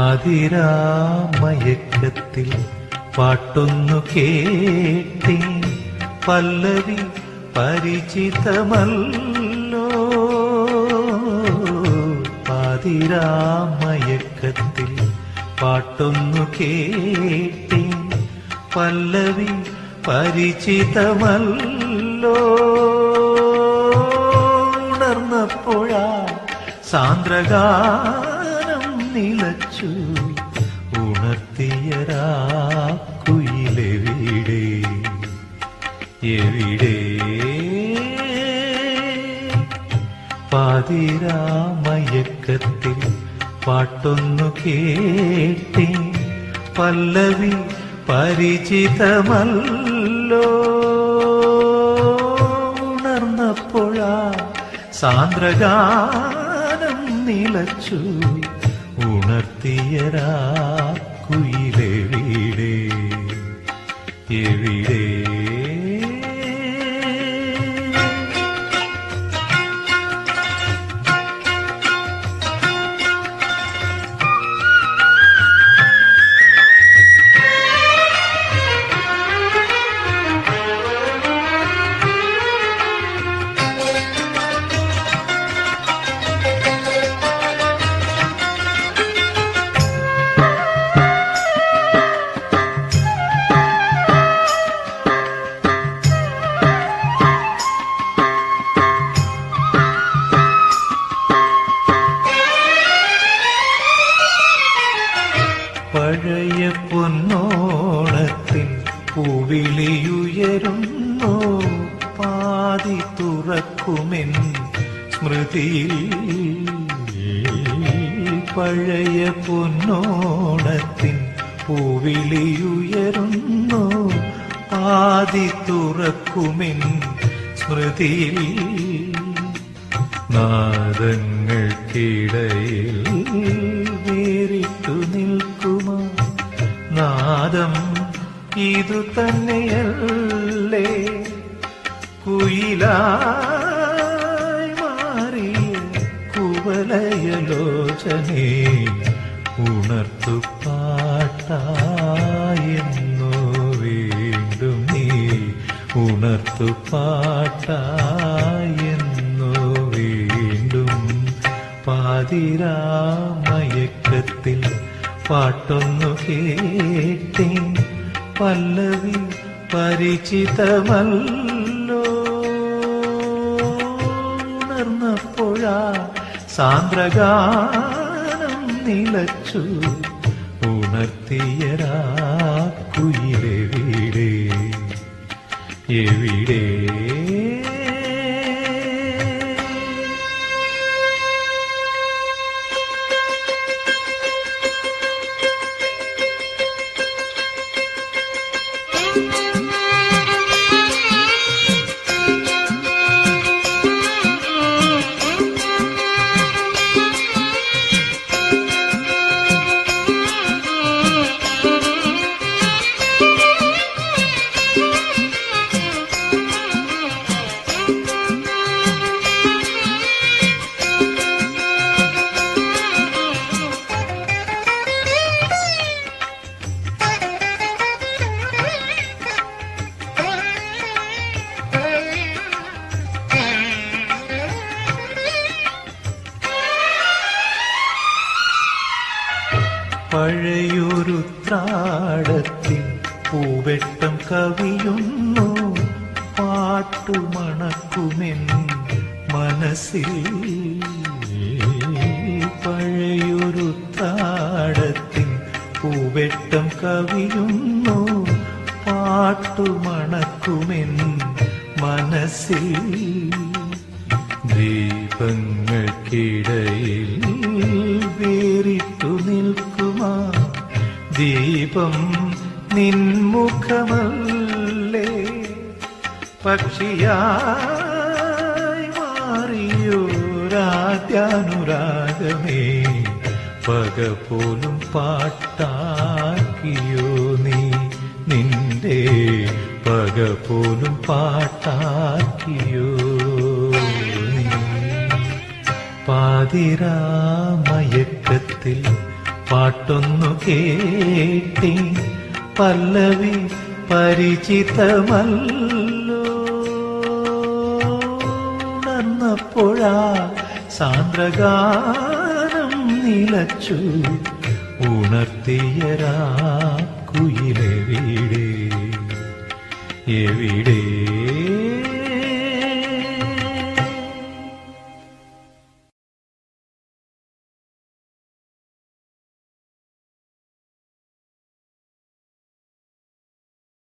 പാതിരാമയക്കത്തിൽ പാട്ടൊന്നു കേട്ടി പല്ലവി പരിചിതമല്ലോ. പാതിരാമയക്കത്തിൽ പാട്ടൊന്നു കേട്ടി പല്ലവി പരിചിതമല്ലോ. ഉണർന്നപ്പോഴാ സാന്ദ്രഗാനം നിലച്ചു ഉണർത്തിയരാക്കുയിലെവിടെ എവിടെ? പാതിരാമയക്കത്തിൽ പാട്ടൊന്നു കേട്ടി പല്ലവി പരിചിതമല്ലോ. ഉണർന്നപ്പോഴാ സാന്ദ്രഗാനം നിലച്ചു ഉണർത്തിയരാക്കുയിലെവിടെ എവിടെ പഴയ പാതി തുറക്കുമെന്ന് സ്മൃതിയിൽ പഴയ പൊന്നോണത്തിൻ പൂവിളിയുയരുന്നു. പാതി തുറക്കുമെൻ സ്മൃതിയിൽ നാദങ്ങൾക്കിടയിൽ വേറിട്ടു നിൽക്കുമോ? നാദം ഇതു തന്നെയല്ലേ? കുയിലായി മാറിയ കുവലയലോചനേ ഉണർത്തു പാട്ടായെന്നോ വീണ്ടും നീ ഉണർത്തു പാട്ടായെന്നോ വീണ്ടും പാതിരാമയക്കത്തിൽ പാട്ടൊന്നു കേട്ടേ പല്ലവി പരിചിതമല്ലോ. ഉണർന്നപ്പോഴാ സാന്ദ്രഗാനം നിലച്ചു ഉണർത്തിയരാ കുയിലെവിടെ എവിടെ പഴയൊരു ത്രാടത്തിൽ പൂവെട്ടം കവിയുന്നു. പാട്ടുമണക്കുമെൻ മനസ്സിൽ. പഴയൊരു ത്രാടത്തിൽ പൂവെട്ടം കവിയുന്നു. പാട്ടുമണക്കുമെൻ മനസ്സിൽ. ദീപങ്ങൾക്കിടയിൽ ദീപം നിൻമുഖമല്ലേ. പക്ഷിയായി മാറിയോരാദ്യാനുരാഗമേ പക പോലും പാട്ടാക്കിയോ നീ. നിന്റെ പക പോലും പാട്ടാക്കിയോ നീ. പാതിരാമയക്കത്തിൽ പാട്ടൊന്നു കേട്ടി പല്ലവി പരിചിതമല്ലോ. ഉണർന്നപ്പോഴാ സാന്ദ്രഗാനം നിലച്ചു ഉണർത്തിയരാ കുയിലെവിടെ എവിടെ?